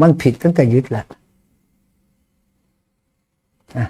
มันผิดตั้งแต่ยึดแหละอะ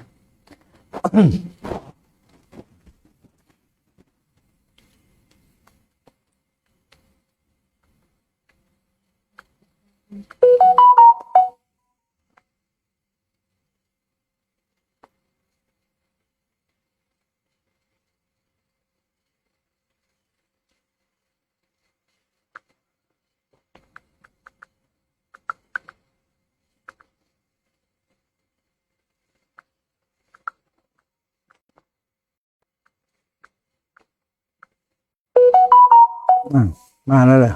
มาแล้วเหรอ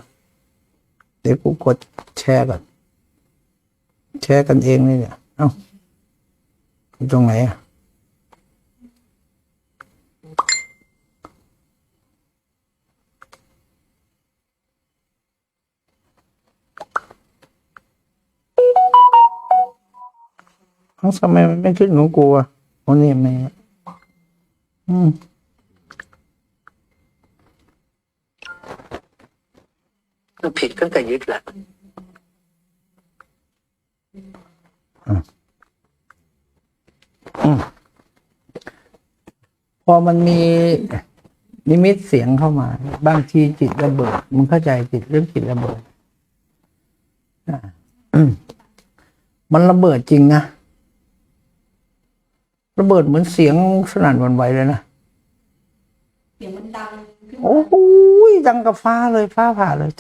เดี๋ยวกูกดแชร์ก่อน แชร์กันเองเลยเนี่ยเอ้าอยู่ตรงไหนอะเอ้าทำไมมันไม่ขึ้นของกูอะโอ้นี่ไม่อืม มันผิดตั้งแต่ยึดแหละอะอืมพอมันมีนิมิตเสียงเข้ามา บางทีจิตระเบิดมึงเข้าใจจิตเรื่องจิตระเบิดอะอืมมันระเบิดจริงนะระเบิดเหมือนเสียงสนั่นหวันไหวเลยนะเสียงมันดังขึ้นมาโอ้โหดังกับฟ้าเลยฟ้าผ่าเลย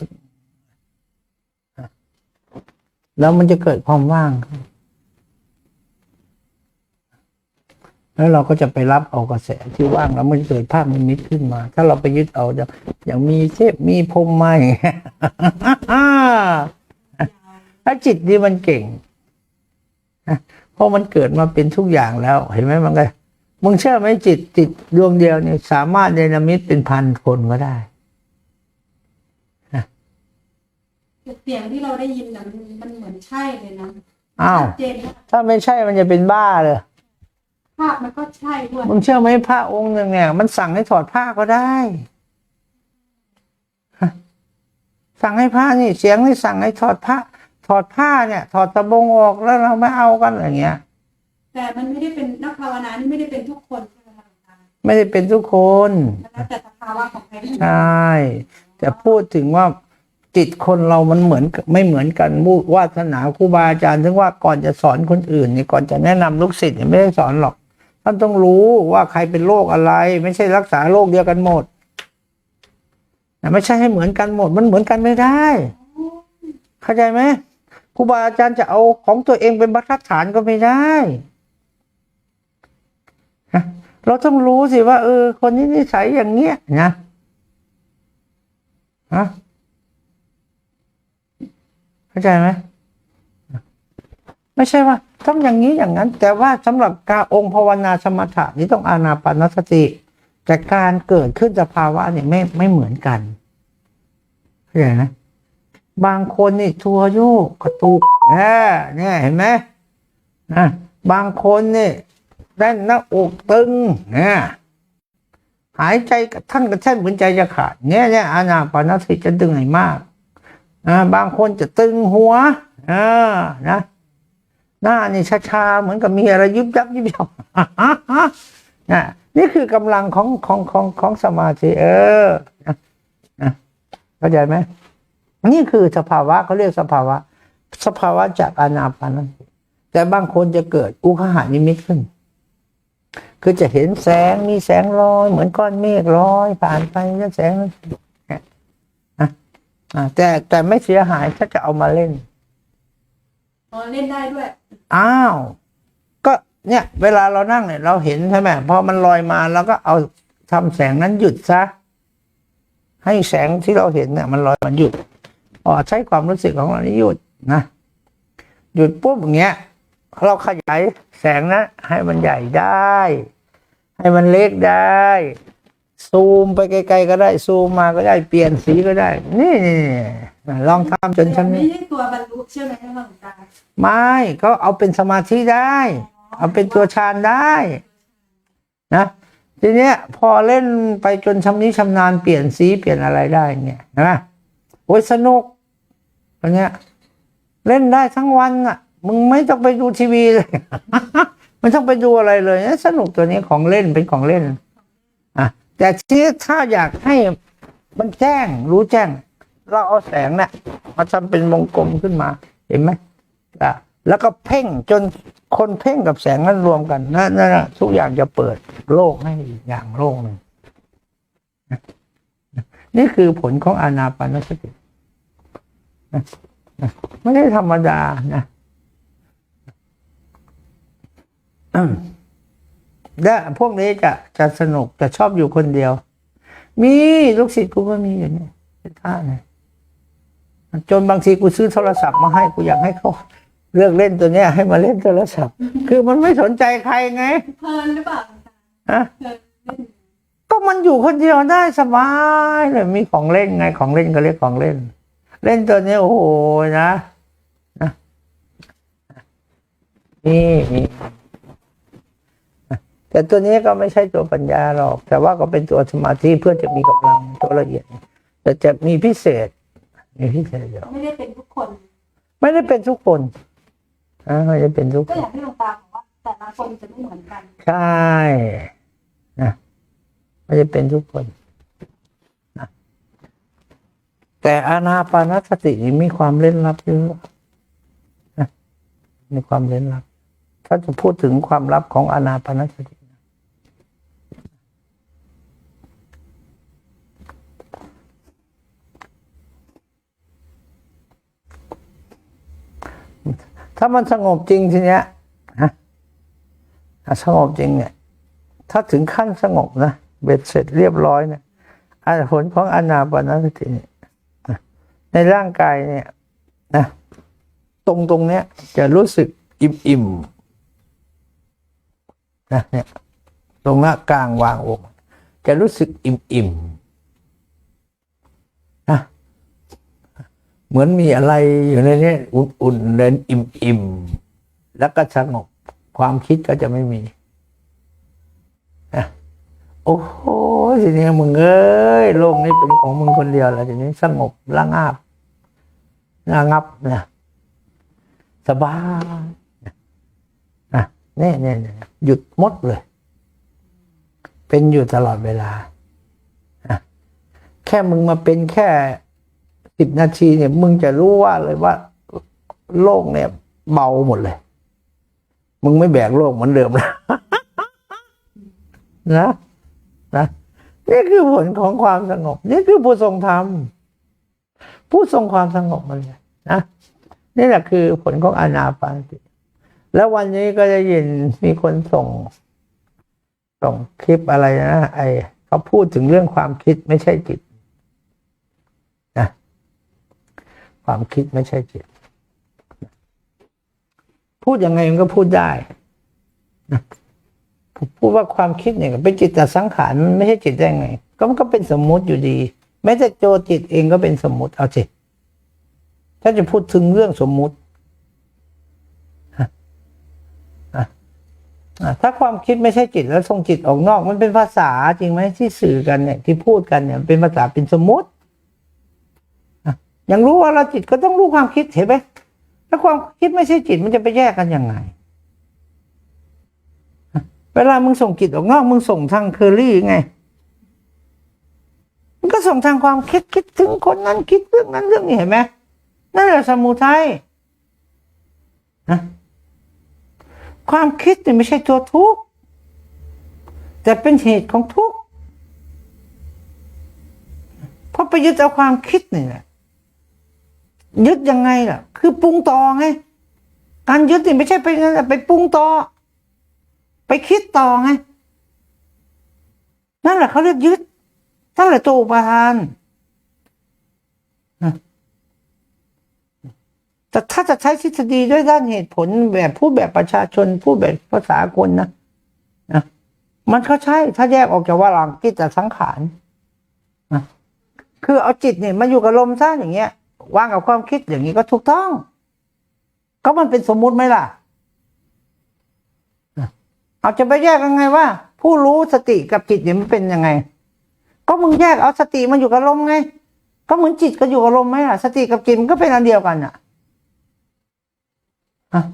แล้วมันจะเกิดความว่าง แล้วเราก็จะไปรับเอากระแสที่ว่างแล้วมันเกิดภาพนิมิตขึ้นมา ถ้าเราไปยึดเอาอย่างอย่างมีเทพมีพรมมาอย่างเงี้ยถ้าจิตนี่มันเก่งเพราะมันเกิดมาเป็นทุกอย่างแล้ว เห็นไหมมันก็มึงเชื่อไหมจิตจิตดวงเดียวเนี่ยสามารถเนรมิตเป็นพันคนก็ได้ เสียงที่เราได้ยินนะมันมันเหมือนใช่เลยนะอ้าว ชัดเจนนะถ้าไม่ใช่มันจะเป็นบ้าเลยภาพมันก็ใช่ด้วยมึงเชื่อไหมพระองค์หนึ่งเนี่ย มันสั่งให้ถอดผ้าก็ได้ฮะสั่งให้ผ้านี่เสียงนี่สั่งให้ถอดผ้าถอดผ้าเนี่ย ถอดตะบงออกแล้วเราไม่เอากันอย่างเงี้ย แต่มันไม่ได้เป็นนักภาวนานี่ไม่ได้เป็นทุกคนใช่ไหมคะหลวงตาไม่ได้เป็นทุกคน มันแล้วแต่สภาวะของใครใช่ แต่พูดถึงว่า จิตคนเรามันเหมือนไม่เหมือนกันมุวาสนาครูบาอาจารย์ถึงว่าก่อนจะสอนคนอื่นเนี่ยก่อนจะแนะนำลูกศิษย์เนี่ยไม่ได้สอนหรอก ท่านต้องรู้ว่าใครเป็นโรคอะไร ไม่ใช่รักษาโรคเดียวกันหมดนะไม่ใช่ให้เหมือนกันหมด มันเหมือนกันไม่ได้ เข้าใจไหมครูบาอาจารย์จะเอาของตัวเองเป็นบรรทัดฐานก็ไม่ได้เราต้องรู้สิว่า เออ คนนี้นิสัยอย่างเงี้ยนะฮะ เข้าใจไหมไม่ใช่ว่าต้องอย่างนี้อย่างนั้น แต่ว่าสำหรับการองค์ภาวนาสมถะนี่ต้องอานาปานสติแต่การเกิดขึ้นสภาวะเนี่ยไม่ไม่เหมือนกันเข้าใจนะบางคนนี่ทัวโยกกระตุกแหมเนี่ยเห็นไหมนะบางคนนี่แน่นหน้าอกตึงเนี่ยหายใจกระทั่งกระแทกเหมือนใจจะขาดเนี่ยเนี่ยอานาปานสติจะดึงให้มาก บางคนจะตึงหัวอ่านะ หน้านี่ชาๆเหมือนกับมีอะไรยุบยับยุบยับนะนี่คือกำลังของของของของสมาธิเออนะเข้าใจไหมนี่คือสภาวะเขาเรียกสภาวะ สภาวะจากอานาปานสติแต่บางคนจะเกิดอุคหานิมิตขึ้น คือจะเห็นแสงมีแสงลอย เหมือนก้อนเมฆลอยผ่านไปแล้วแสง แต่แต่ไม่เสียหายถ้าจะเอามาเล่นอ๋อเล่นได้ด้วย อ้าว ก็เนี่ย เวลาเรานั่งเนี่ย เราเห็นใช่ไหมพอมันลอยมาเราก็เอาทำแสงนั้นหยุดซะ ให้แสงที่เราเห็นเนี่ย มันลอยมันหยุดอ๋อใช้ความรู้สึกของเรานี่หยุดนะ หยุดปุ๊บอย่างเงี้ยเราขยายแสงนะให้มันใหญ่ได้ ให้มันเล็กได้ ซูมไปไกลๆก็ได้ ซูมมาก็ได้เปลี่ยนสีก็ได้ นี่นี่นี่ลองทำจนฉันไม่นี่ใช่ตัวบรรลุใช่ไหมคะหลวงตาไม่ก็เอาเป็นสมาธิได้ เอาเป็นตัวฌานได้ นะทีเนี้ยพอเล่นไปจนชำนิชำนาญเปลี่ยนสีเปลี่ยนอะไรได้เนี่ยนะโออ้ยสนุกอันเนี้ยเล่นได้ทั้งวันอะ มึงไม่ต้องไปดูทีวีเลยไม่ต้องไปดูอะไรเลยเนี่ยสนุกตัวนี้ของเล่นเป็นของเล่น อะ แต่ทีนี้ถ้าอยากให้มันแจ้งรู้แจ้ง เราเอาแสงเนี่ยมาทำเป็นวงกลมขึ้นมา เห็นไหมอะแล้วก็เพ่งจนคนเพ่งกับแสงนั้นรวมกันนั่นนะทุกอย่างจะเปิดโลกให้อย่างโลกหนึ่งนี่คือผลของอานาปานสติไม่ได้ธรรมดานะ อืมและพวกนี้จะจะสนุกจะชอบอยู่คนเดียว มีลูกศิษย์กูก็มีอย่างนี้เป็นท่าเนี่ยจนบางทีกูซื้อโทรศัพท์มาให้กูอยากให้เขาเลือกเล่นตัวเนี้ยให้มาเล่นโทรศัพท์ คือมันไม่สนใจใครไงเพลินหรือเปล่าอาจารย์ฮะเพลินเล่นก็มันอยู่คนเดียวได้สบายเลยมีของเล่นไงของเล่นก็เรียกของเล่น เล่นตัวนี้โอ้โหนะนะนี่มี แต่ตัวนี้ก็ไม่ใช่ตัวปัญญาหรอก แต่ว่าก็เป็นตัวสมาธิเพื่อจะมีกำลังตัวละเอียด แต่จะมีพิเศษ มีพิเศษเดียวไม่ได้เป็นทุกคน ไม่ได้เป็นทุกคนอ่าไม่ได้เป็นทุกก็คอนย่างที่หลวงตาบอกว่าแต่ละคนจะไม่เหมือนกัน ใช่นะไม่ได้เป็นทุกคนนะแต่อานาปานสตินี่มีความเล่นลับเยอะนะมีความเล่นลับถ้าจะพูดถึงความลับของอานาปานสติ ถ้ามันสงบจริงทีเนี้ยนะสงบจริงเนี่ย ถ้าถึงขั้นสงบนะเบ็ดเสร็จเรียบร้อยเนี่ยอาผลของอนาปานสติในร่างกายเนี่ยนะตรงตรงเนี้ยจะรู้สึกอิ่มอิ่มนะเนี่ยตรงหน้ากลางวางอกจะรู้สึกอิ่มอิ่มๆนะ เหมือนมีอะไรอยู่ในนี้อุ่นๆเดินอิ่มๆ แล้วก็สงบความคิดก็จะไม่มีนะโอ้โหทีนี้มึงเอ้ยโลกนี้เป็นของมึงคนเดียวแล้วทีนี้สงบระงับระงับนะสบายนะเนี่ยเนี่ยหยุดหมดเลย เป็นอยู่ตลอดเวลาแค่มึงมาเป็นแค่ สิบนาทีเนี่ย มึงจะรู้ว่าเลยว่า โลกเนี่ย เบาหมดเลย มึงไม่แบกโลกเหมือนเดิมแล้วนะนะนี่คือผลของความสงบ นี่คือผู้ทรงธรรมผู้ทรงความสงบมันเลยนะนี่แหละคือผลของอานาปานสติแล้ววันนี้ก็จะยินมีคนส่ง ส่งคลิปอะไรนะไอเขาพูดถึงเรื่องความคิดไม่ใช่จิตนะ ความคิดไม่ใช่จิต พูดยังไงมันก็พูดได้พูดว่าความคิดเนี่ยเป็นจิตแต่สังขารมันไม่ใช่จิตได้ไง ก็มันก็เป็นสมมุติอยู่ดีแม้แต่โจจิตเองก็เป็นสมมุติเอาสิถ้าจะพูดถึงเรื่องสมมุติถ้าความคิดไม่ใช่จิตแล้วส่งจิตออกนอก มันเป็นภาษาจริงไหมที่สื่อกันเนี่ยที่พูดกันเนี่ยเป็นภาษาเป็นสมมติ อย่างรู้ว่าเราจิตก็ต้องรู้ความคิดเห็นไหมถ้าความคิดไม่ใช่จิตมันจะไปแยกกันยังไง เวลามึงส่งจิตออกนอกมึงส่งทางเคอรี่ไงมึงก็ส่งทางความคิดคิดถึงคนนั้นคิดเรื่องนั้นเรื่องนี้เห็นไหมนั่นแหละสมุทัยนะความคิดเนี่ยไม่ใช่ตัวทุกข์แต่เป็นเหตุของทุกข์เพราะไปยึดเอาความคิดนี่แหละ ยึดยังไงล่ะ คือปรุงต่อไง การยึดนี่ไม่ใช่ไปนั่นไปปรุงต่อ ไปคิดต่อไง นั่นแหละเขาเรียกยึดนั่นแหละตัวอุปทานนะแต่ถ้าจะใช้ทฤษฎีด้วยด้านเหตุผลแบบผู้แบบประชาชนผู้แบบภาษาคนนะนะมันก็ใช่ถ้าแยกออกจากว่าหลังกิจสังขารนะคือเอาจิตเนี่ยมาอยู่กับลมซะอย่างเงี้ย วางกับความคิดอย่างนี้ก็ถูกต้อง ก็มันเป็นสมมุติไหมล่ะ เอาจะไปแยกยังไงว่า ผู้รู้สติกับจิตเนี่ยมันเป็นยังไง ก็มึงแยกเอาสติมันอยู่กับลมไง ก็เหมือนจิตกับอยู่กับลมไหมล่ะ สติกับจิตมันก็เป็นอันเดียวกันอะฮะ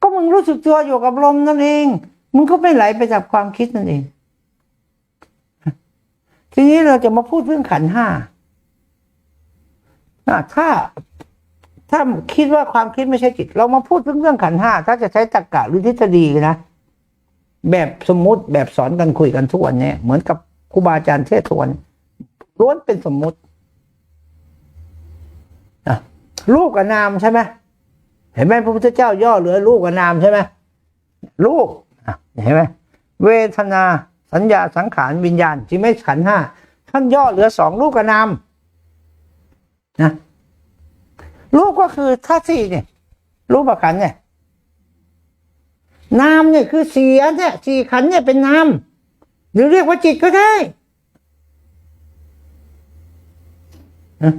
ก็มึงรู้สึกตัวอยู่กับลมนั่นเอง มึงก็ไม่ไหลไปจากความคิดนั่นเอง ทีนี้เราจะมาพูดเรื่องขันห้าถ้าถ้าคิดว่าความคิดไม่ใช่จิต เรามาพูดเรื่องเรื่องขันห้าถ้าจะใช้ตรรกะหรือทฤษฎีนะแบบสมมุติแบบสอนกันคุยกันทุกวันเนี่ยเหมือนกับครูบาอาจารย์เทศทุกวันล้วนเป็นสมมุติอะลูกกับนามใช่ไหมเห็นไหมพระพุทธเจ้าย่อเหลือลูกกับนามใช่ไหมลูกเห็นไหมเวทนา สัญญาสังขารวิญญาณที่ไม่ขันห้าท่านย่อเหลือสองลูกกับนามนะลูกก็คือท่าสี่เนี่ย รูปขันเนี่ยนามเนี่ยคือเสียเนี่ยสี่ขันเนี่ยเป็นนามหรือเรียกว่าจิตก็ได้นะ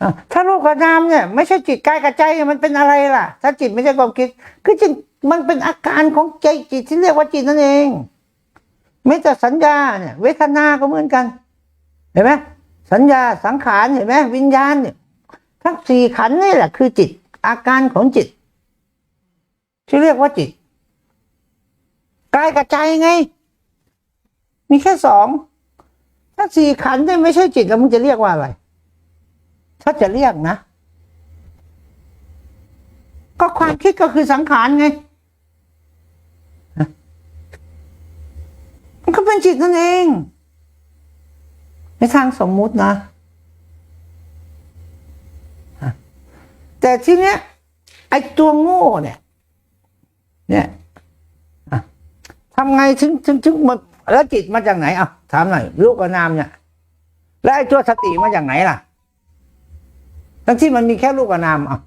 อะถ้ารูปกับนามเนี่ย ไม่ใช่จิตกายกับใจเนี่ยมันเป็นอะไรล่ะ ถ้าจิตไม่ใช่ความคิด คือจิต มันเป็นอาการของใจจิตที่เรียกว่าจิตนั่นเอง ไม่แต่สัญญาเนี่ย เวทนา ก็เหมือนกัน เห็นไหมสัญญาสังขารเห็นไหมวิญญาณเนี่ยทั้งสี่ขันนี่แหละคือจิต อาการของจิต ที่เรียกว่าจิตกายกับใจไง มีแค่สองถ้าสี่ขันเนี่ยไม่ใช่จิตแล้วมึงจะเรียกว่าอะไร ถ้าจะเรียกนะ ก็ความคิดก็คือสังขารไงฮะ มันก็เป็นจิตนั่นเอง ในทางสมมุตินะแต่ทีเนี้ยไอ้ตัวโง่เนี่ย เนี่ยทำไงถึงถึงถึงมันแล้วจิตมาจากไหนอะถามหน่อยลูกกับนามเนี่ย แล้วไอ้ตัวสติมาจากไหนล่ะ ทั้งที่มันมีแค่ลูกกับนามอะ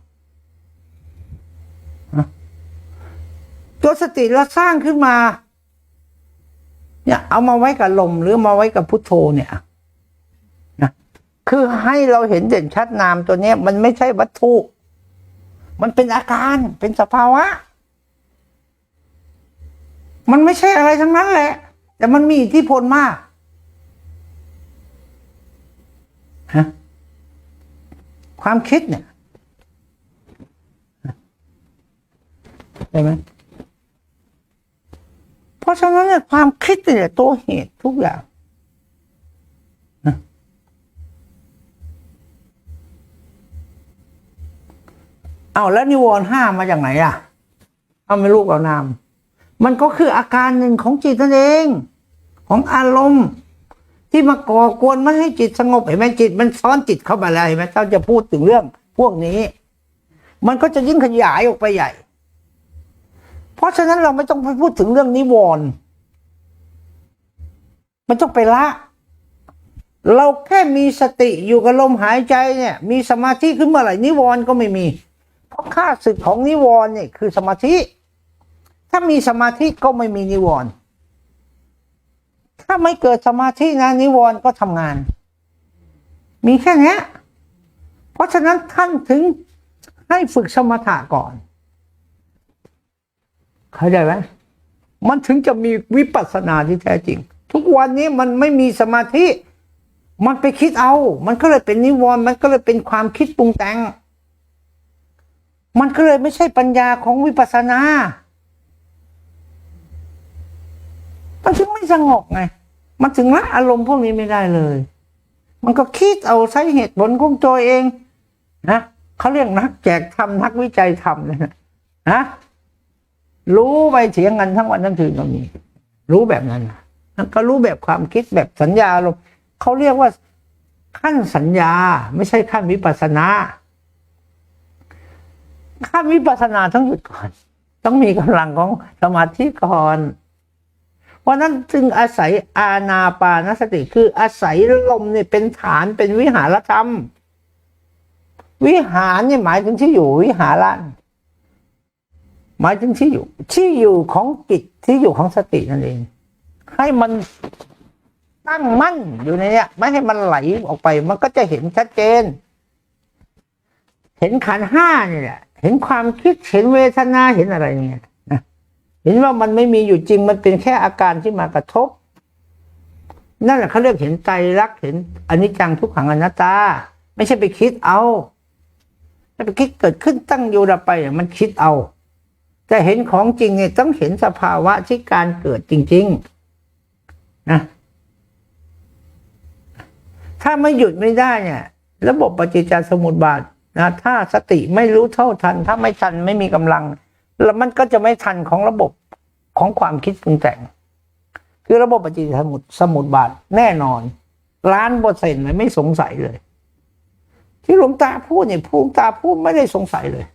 ตัวสติเราสร้างขึ้นมา เนี่ยเอามาไว้กับลมหรือมาไว้กับพุทโธเนี่ยนะคือให้เราเห็นเด่นชัดนามตัวเนี้ย มันไม่ใช่วัตถุ มันเป็นอาการเป็นสภาวะ มันไม่ใช่อะไรทั้งนั้นแหละ แต่มันมีอิทธิพลมากฮะความคิดเนี่ยใช่ไหม ราะฉะนั้นเนี่ยความคิดเนี่ยตัวเหตุทุกอย่างนะเอาแล้วนิวรณ์ห้ามาจากไหนอะเอาไม่รู้กับนาม มันก็คืออาการหนึ่งของจิตนั่นเอง ของอารมณ์ ที่มาก่อกวนไม่ให้จิตสงบเห็นไหมจิต มันซ้อนจิตเข้ามาแล้วเห็นไหมถ้าจะพูดถึงเรื่องพวกนี้ มันก็จะยิ่งขยายออกไปใหญ่ เพราะฉะนั้นเราไม่ต้องไปพูดถึงเรื่องนิวรณ์มันต้องไปละ เราแค่มีสติอยู่กับลมหายใจเนี่ย มีสมาธิขึ้นเมื่อไหร่นิวรณ์ก็ไม่มี เพราะค่าศึกของนิวรณ์เนี่ยคือสมาธิ ถ้ามีสมาธิก็ไม่มีนิวรณ์ถ้าไม่เกิดสมาธินะนิวรณ์ก็ทำงาน มีแค่เนี้ยเพราะฉะนั้นท่านถึงให้ฝึกสมถะก่อน เข้าใจไหมมันถึงจะมีวิปัสสนาที่แท้จริง ทุกวันนี้มันไม่มีสมาธิ มันไปคิดเอา มันก็เลยเป็นนิวรณ์มันก็เลยเป็นความคิดปรุงแต่ง มันก็เลยไม่ใช่ปัญญาของวิปัสสนา มันถึงไม่สงบไง มันถึงละอารมณ์พวกนี้ไม่ได้เลย มันก็คิดเอาใช้เหตุผลของตัวเองนะเขาเรียกนักแจกทำนักวิจัยทำนะนะ รู้ไปเถียงกันทั้งวันทั้งคืนก็มี รู้แบบนั้นนะก็รู้แบบความคิดแบบสัญญาอารมเขาเรียกว่าขั้นสัญญาไม่ใช่ขั้นวิปัสนาขั้นวิปัสนาต้องหยุดก่อน ต้องมีกำลังของสมาธิก่อน เพราะนั้นจึงอาศัยอาณาปานสติคืออาศัยลมเนี่ยเป็นฐานเป็นวิหารธรรม วิหารเนี่ยหมายถึงที่อยู่วิหาระ หมายถึงที่อยู่ ที่อยู่ของจิตที่อยู่ของสตินั่นเอง ให้มันตั้งมั่นอยู่ในเนี้ย ไม่ให้มันไหลออกไป มันก็จะเห็นชัดเจน เห็นขันห้านี่แหละเห็นความคิดเห็นเวทนาเห็นอะไรเนี่ยเห็นว่ามันไม่มีอยู่จริงมันเป็นแค่อาการที่มากระทบ นั่นแหละเขาเรียกเห็นใจรักเห็นอนิจจังทุกขังอนัตตา ไม่ใช่ไปคิดเอาถ้าไปคิดเกิดขึ้นตั้งอยู่ดับไปมันคิดเอา แต่เห็นของจริงเนี่ยต้องเห็นสภาวะที่การเกิดจริง ๆ นะ ถ้าไม่หยุดไม่ได้เนี่ย ระบบปฏิจจสมุปบาทนะถ้าสติไม่รู้เท่าทัน ถ้าไม่ทันไม่มีกำลัง แล้วมันก็จะไม่ทันของระบบของความคิดปรุงแต่ง คือระบบปฏิจจสมุปสมุปบาทแน่นอนล้านเปอร์เซ็นต์เลยไม่สงสัยเลย ที่หลวงตาพูดเนี่ยพูดตาพูดไม่ได้สงสัยเลย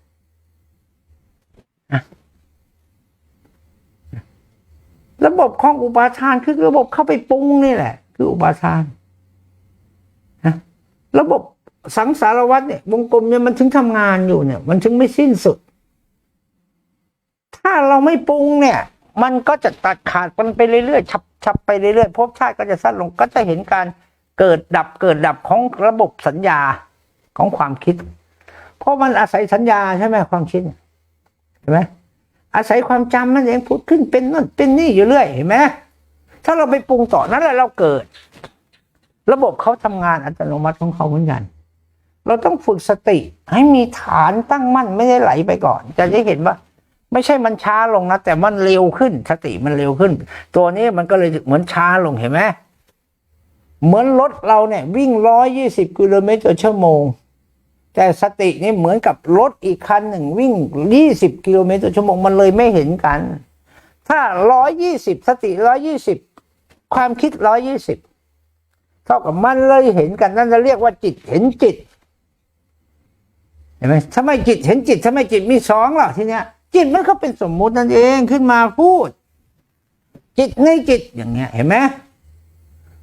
นะ ระบบของอุปาทานคือระบบเข้าไปปรุงนี่แหละ คืออุปาทานนะระบบสังสารวัฏเนี่ยวงกลมเนี่ยมันถึงทำงานอยู่เนี่ย มันถึงไม่สิ้นสุด ถ้าเราไม่ปรุงเนี่ย มันก็จะตัดขาดมันไปเรื่อยๆฉับฉับไปเรื่อยๆภพชาติก็จะสั้นลงก็จะเห็นการเกิดดับเกิดดับของระบบสัญญาของความคิด เพราะมันอาศัยสัญญาใช่ไหมความคิดเห็นไหม อาศัยความจำมันเองพูดขึ้นเป็นนั่นเป็นนี่อยู่เรื่อยเห็นไหมถ้าเราไปปรุงต่อนั่นแหละเราเกิด ระบบเขาทำงานอัตโนมัติของเขาเหมือนกัน เราต้องฝึกสติ ให้มีฐานตั้งมั่นไม่ได้ไหลไปก่อน จะได้เห็นว่า ไม่ใช่มันช้าลงนะแต่มันเร็วขึ้น สติมันเร็วขึ้น ตัวนี้มันก็เลยเหมือนช้าลงเห็นไหมเหมือนรถเราเนี่ย วิ่งร้อยยี่สิบกิโลเมตรต่อชั่วโมง แต่สตินี่เหมือนกับรถอีกคันหนึ่งวิ่งยี่สิบกิโลเมตรต่อชั่วโมงมันเลยไม่เห็นกัน ถ้าร้อยยี่สิบสติร้อยยี่สิบความคิดร้อยยี่สิบเท่ากับมันเลยเห็นกันนั่นจะเรียกว่าจิตเห็นจิตเห็นไหมถ้าไมจิตเห็นจิตถ้าไมจิตมีสองหรอทีเนี้ย จิตมันก็เป็นสมมุตินั่นเองขึ้นมาพูด จิตในจิตอย่างเงี้ย เห็นไหม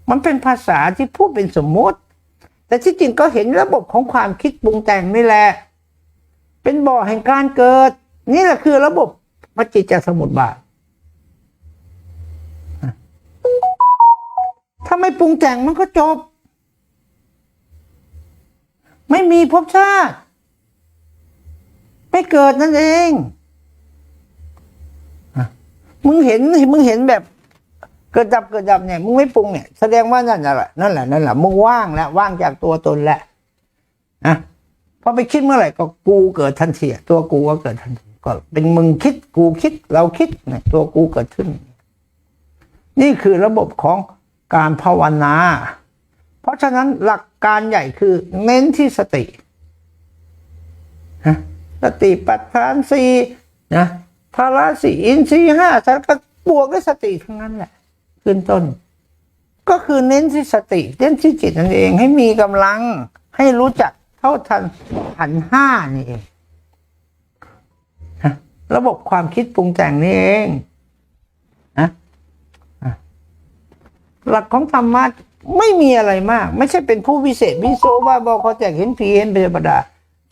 มันเป็นภาษาที่พูดเป็นสมมุติ แต่ที่จริงก็เห็นระบบของความคิดปรุงแต่งนี่แหละ เป็นบ่อแห่งการเกิด นี่แหละคือระบบปฏิจจสมุปบาทถ้าไม่ปรุงแต่งมันก็จบ ไม่มีภพชาติ ไม่เกิดนั่นเองอมึงเห็นมึงเห็นแบบ เกิดดับเกิดดับเนี่ยมึงไม่ปรุงเนี่ยแสดงว่านั่นแหละนั่นแหละนั่นแหละมึงว่างแล้วว่างจากตัวตนแล้วอะพอไปคิดเมื่อไหร่ก็กูเกิดทันทีตัวกูก็เกิดทันทีก็เป็นมึงคิดกูคิดเราคิดเนี่ยตัวกูเกิดขึ้น นี่คือระบบของการภาวนา เพราะฉะนั้นหลักการใหญ่คือเน้นที่สตินะสติปัฏฐานสี่นะพาราสีอินทรีย์ห้าสารก็บวกด้วยสติทั้งนั้นแหละ ขึ้นต้น ก็คือเน้นที่สติเน้นที่จิตนั่นเองให้มีกำลังให้รู้จักเท่าทันขันห้านี่เองระบบความคิดปรุงแต่งนี่เองนะหลักของธรรมะไม่มีอะไรมาก ไม่ใช่เป็นผู้วิเศษวิโสว่าบอกเขาแจกเห็นผีเห็นเทวดา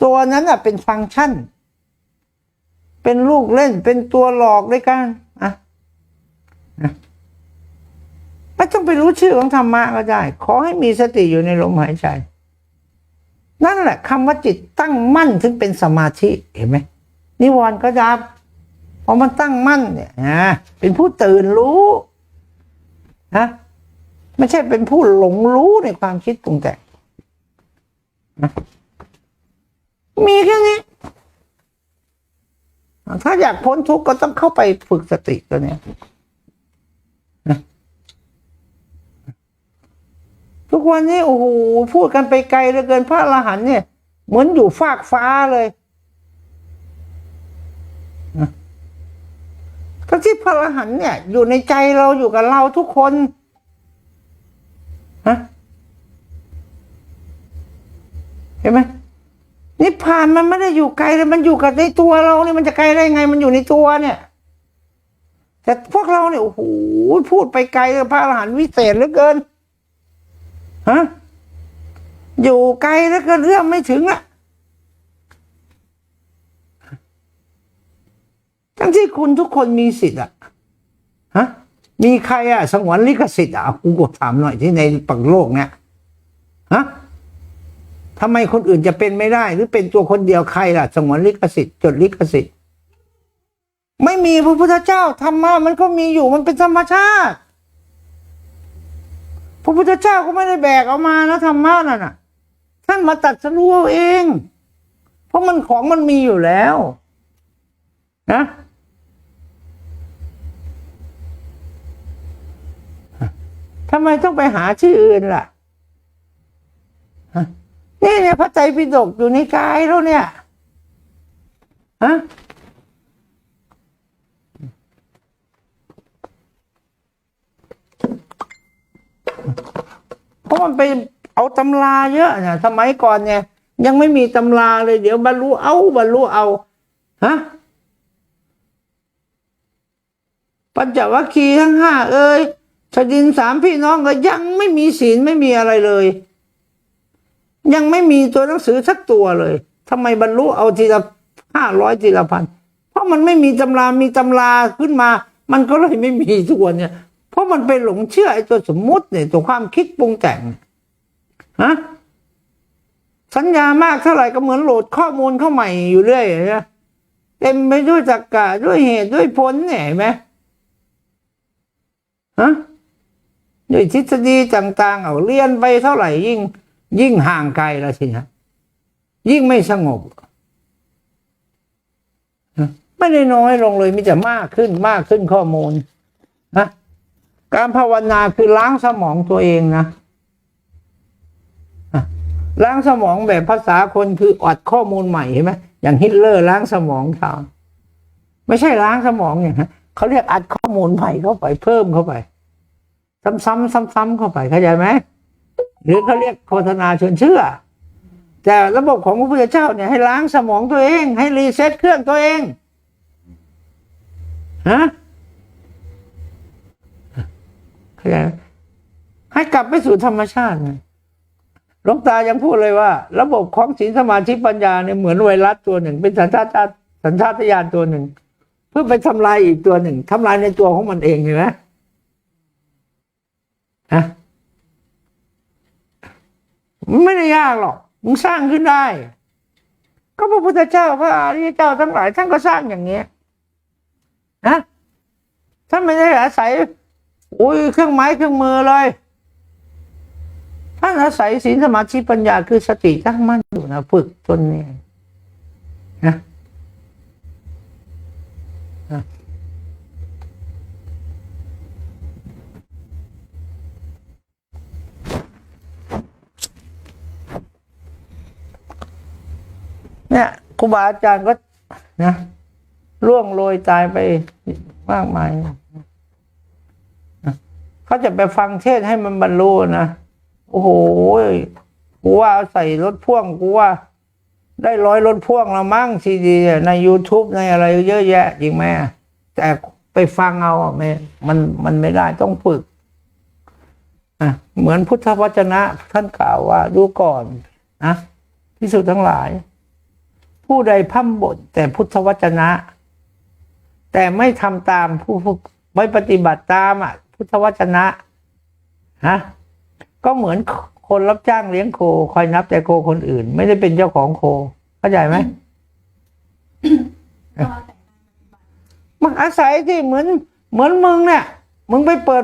ตัวนั้นอะเป็นฟังก์ชัน เป็นลูกเล่นเป็นตัวหลอกด้วยกันอะนะ ไม่ต้องไปรู้ชื่อของธรรมะก็ได้ ขอให้มีสติอยู่ในลมหายใจ นั่นแหละคำว่าจิตตั้งมั่นถึงเป็นสมาธิเห็นไหมนิวรณ์ก็ดับพอมันตั้งมั่นเนี่ยนะเป็นผู้ตื่นรู้นะไม่ใช่เป็นผู้หลงรู้ในความคิดปรุงแต่งมีแค่นี้ ถ้าอยากพ้นทุกข์ก็ต้องเข้าไปฝึกสติตัวเนี้ยนะ ทุกวันนี้โอ้โหพูดกันไปไกลเหลือเกินพระอรหันต์เนี่ย เหมือนอยู่ฟากฟ้าเลยนะก็ที่พระอรหันต์เนี่ย อยู่ในใจเราอยู่กับเราทุกคนฮะเห็นไหมนิพพานมันไม่ได้อยู่ไกลเลยมันอยู่กับในตัวเราเนี่ยมันจะไกลได้ไง มันอยู่ในตัวเนี่ย แต่พวกเราเนี่ยโอ้โหพูดไปไกลเลยพระอรหันต์วิเศษเหลือเกิน ฮะอยู่ไกลแล้วก็เรื่องไม่ถึงอะทั้งที่คุณทุกคนมีสิทธิ์อะฮะมีใครอะสงวนลิขสิทธิ์อะกูกดถามหน่อยที่ในปักโลกเนี่ยฮะทำไมคนอื่นจะเป็นไม่ได้ หรือเป็นตัวคนเดียวใครล่ะ สงวนลิขสิทธิ์จดลิขสิทธิ์ ไม่มีพระพุทธเจ้าธรรมะมันก็มีอยู่มันเป็นธรรมชาติ พระพุทธเจ้าก็ไม่ได้แบกเอามานะธรรมะนั่นน่ะ ท่านมาตัดสรู้เอาเอง เพราะมันของมันมีอยู่แล้วนะทำไมต้องไปหาชื่ออื่นล่ะนี่เนี่ยพระไตรปิฎกอยู่ในกายแล้วเนี่ยฮะ เพราะมันไปเอาตำราเยอะเนี่ยสมัยก่อนเนี่ย ยังไม่มีตำราเลย เดี๋ยวบรรลุเอาบรรลุเอาฮะปัญจวัคคีย์ทั้งห้าเอ้ยชดินสามพี่น้องก็ยังไม่มีศีลไม่มีอะไรเลย ยังไม่มีตัวหนังสือสักตัวเลยทำไมบรรลุเอาทีละห้าร้อยทีละพันเพราะมันไม่มีตำรามีตำราขึ้นมา มันก็เลยไม่มีตัวเนี่ย เพราะมันไปหลงเชื่อไอ้ตัวสมมุติเนี่ยตัวความคิดปรุงแต่งฮะสัญญามากเท่าไหร่ก็เหมือนโหลดข้อมูลเข้าใหม่อยู่เรื่อยนะเต็มไปด้วยตรรกะด้วยเหตุด้วยผลเนี่ยเห็นไหมฮะด้วยทฤษฎีต่าง ๆ เอาเรียนไปเท่าไหร่ยิ่ง ยิ่งห่างไกลแล้วสิฮะยิ่งไม่สงบไม่ได้น้อยลงเลยมีแต่มากขึ้นมากขึ้นข้อมูลนะ การภาวนาคือล้างสมองตัวเองนะล้างสมองแบบภาษาคนคืออดข้อมูลใหม่เห็นไหมอย่างฮิตเลอร์ล้างสมองเขาไม่ใช่ล้างสมองอย่างนั้นเขาเรียกอัดข้อมูลใหม่เข้าไปเพิ่มเข้าไป ซ้ำๆซ้ำๆเข้าไปเข้าใจไหมหรือเขาเรียกโฆษณาชวนเชื่อ แต่ระบบของพระพุทธเจ้าเนี่ยให้ล้างสมองตัวเอง ให้รีเซ็ตเครื่องตัวเองฮะเข้า ใหมให้กลับไปสู่ธรรมชาติไงหลวงตายังพูดเลยว่า ระบบของศีลสมาธิปัญญาเนี่ยเหมือนไวรัสตัวหนึ่ง เป็นสัญชาตญาณสัญชาตญาณตัวหนึ่ง เพื่อไปทำลายอีกตัวหนึ่งทำลายในตัวของมันเองเห็นไหมฮะไม่ได้ยากหรอกมึงสร้างขึ้นได้ ก็พระพุทธเจ้าพระอริยเจ้าทั้งหลายท่านก็สร้างอย่างเงี้ยนะท่านไม่ได้อาศัย อุ้ยเครื่องไม้เครื่องมือเลยท่านอาศัยศีลสมาธิปัญญาคือสติตั้งมั่นอยู่นะฝึกตนเองนะนะเนี่ยครูบาอาจารย์ก็นะร่วงโรยตายไปมากมายนะ เขาจะไปฟังเทศให้มันบรรลุนะโอ้โหกูว่าใส่รถพ่วงกูว่า ได้ร้อยรถพ่วงแล้วมั้งซีดีใน YouTube ในอะไรเยอะแยะจริงไหมแต่ไปฟังเอาไม่มันมันไม่ได้ต้องฝึกอะเหมือนพุทธวจนะ ท่านกล่าวว่าดูก่อนนะที่สุดทั้งหลาย ผู้ใดพร่ำบ่นแต่พุทธวจนะ แต่ไม่ทำตามผู้ผู้ไม่ปฏิบัติตามอะ พุทธวจนะฮะก็เหมือนคนรับจ้างเลี้ยงโค คอยนับแต่โคคนอื่น ไม่ได้เป็นเจ้าของโค เข้าใจไหมก็แล้วแต่มันอาศัยที่เหมือน เหมือนมึงเนี่ยมึงไปเปิด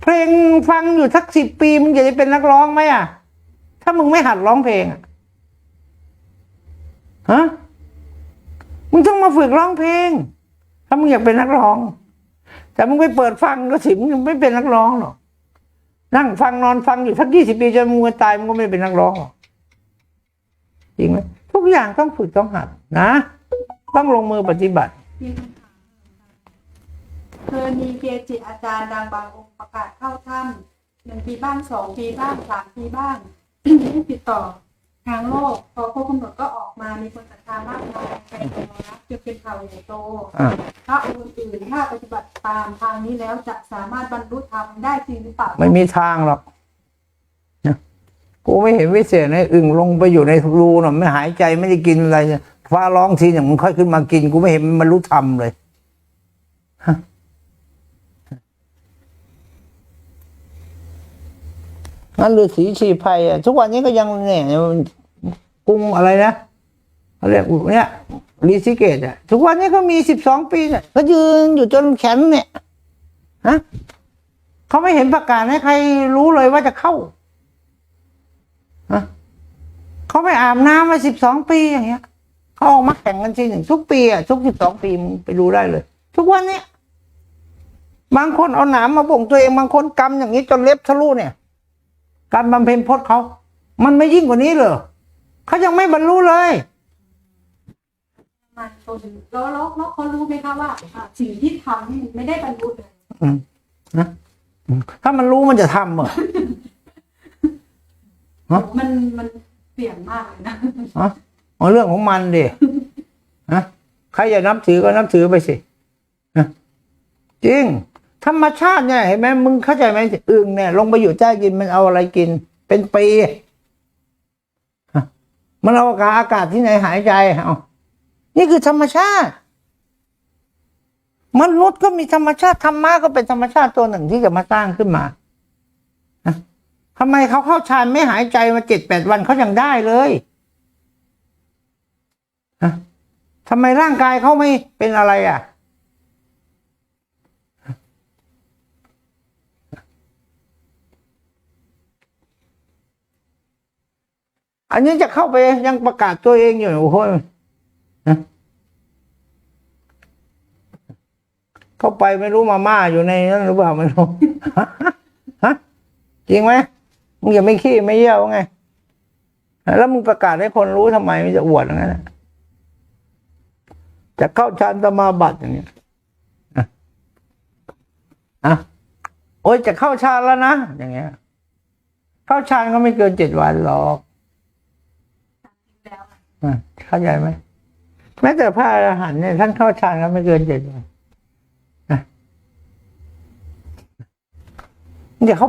เพลงฟังอยู่สักสิบปี มึงจะได้เป็นนักร้องไหมอะ ถ้ามึงไม่หัดร้องเพลงอะฮะมึงต้องมาฝึกร้องเพลง ถ้ามึงอยากเป็นนักร้อง แต่มึงไปเปิดฟังก็สิมึงไม่เป็นนักร้องหรอกนั่งฟังนอนฟังอยู่สักยี่สิบปีจนมึงตายมึงก็ไม่เป็นนักร้องหรอกจริงไหมทุกอย่างต้องฝึกต้องหัดนะ ต้องลงมือปฏิบัติคำถามเคยมีเกจิอาจารย์ดังบางองค์ประกาศเข้าถ้ำหนึ่งปีบ้างสองปีบ้างสามปีบ้างไม่ติดต่อ ทางโลกพอครบกำหนดก็ออกมามีคนศรัทธามากมายไปรอรับจนเป็นข่าวใหญ่โตอ่า พระองค์อื่นถ้าปฏิบัติตามทางนี้แล้วจะสามารถบรรลุธรรมได้จริงหรือเปล่าไม่มีทางหรอกนะกูไม่เห็นวิเศษนะอึ่งลงไปอยู่ในรูน่ะไม่หายใจไม่ได้กินอะไรเนี่ยฟ้าร้องทีอย่างมึงค่อยขึ้นมากิน กูไม่เห็นมันรู้ทำเลยฮะ งั้นฤาษีชีภัยอะทุกวันนี้ก็ยังเนี่ยกรุงอะไรนะเขาเรียกเนี่ยรีซิเกตอะทุกวันนี้ก็มีสิบสองปีเนี่ยก็ยืนอยู่จนแขนเนี่ยฮะเขาไม่เห็นประกาศให้ใครรู้เลยว่าจะเข้าฮะเขาไปอาบน้ำมาสิบสองปีอย่างเงี้ยเขาออกมาแข่งกันทีหนึ่งทุกปีอะทุกสิบสองปีมึงไปดูได้เลย ทุกวันเนี้ยบางคนเอาหนามมาบ่งตัวเองบางคนกำอย่างนี้จนเล็บทะลุเนี่ย การบำเพ็ญพจน์เขา มันไม่ยิ่งกว่านี้เหรอเขายังไม่บรรลุเลยมันตนแล้วแล้วแล้วเขารู้ไหมคะว่าอ่าสิ่งที่ทำนี่ไม่ได้บรรลุเลย อืมนะอืมถ้ามันรู้มันจะทำเหรอ ฮะ มันมันเปลี่ยนมากเลยนะ ฮะเอาเรื่องของมันดิ ฮะ ใครอยากนับถือก็นับถือไปสิฮะจริง ธรรมชาติเนี่ยเห็นไหมมึงเข้าใจไหมอึ่งเนี่ย ลงไปอยู่ใต้ดินมันเอาอะไรกิน เป็นปีมันเอาอากาศอากาศที่ไหนหายใจเอานี่คือธรรมชาติ มนุษย์ก็มีธรรมชาติธรรมะก็เป็นธรรมชาติตัวหนึ่งที่จะมาสร้างขึ้นมาทำไมเขาเข้าฌานไม่หายใจมาเจ็ดแปดวันเขายังได้เลยทำไมร่างกายเขาไม่เป็นอะไรอะ อันนี้จะเข้าไปยังประกาศตัวเองอยู่โอ้โหฮะเข้าไปไม่รู้มาม่าอยู่ในนั้นหรือเปล่าไม่รู้ฮะจริงไหมมึงอย่าไม่ขี้ไม่เยี่ยวไง แล้วมึงประกาศให้คนรู้ทำไมมันจะอวดอย่างนั้นจะเข้าฌานสมาบัติอย่างเนี้ยอะโอ้ยจะเข้าฌานแล้วนะอย่างเงี้ย เข้าฌานก็ไม่เกินเจ็ดวันหรอก เข้าใจไหมแม้แต่พระอรหันต์เนี่ยท่านเข้าฌานก็ไม่เกินเจ็ดวันะเดี๋ยวเข้าไป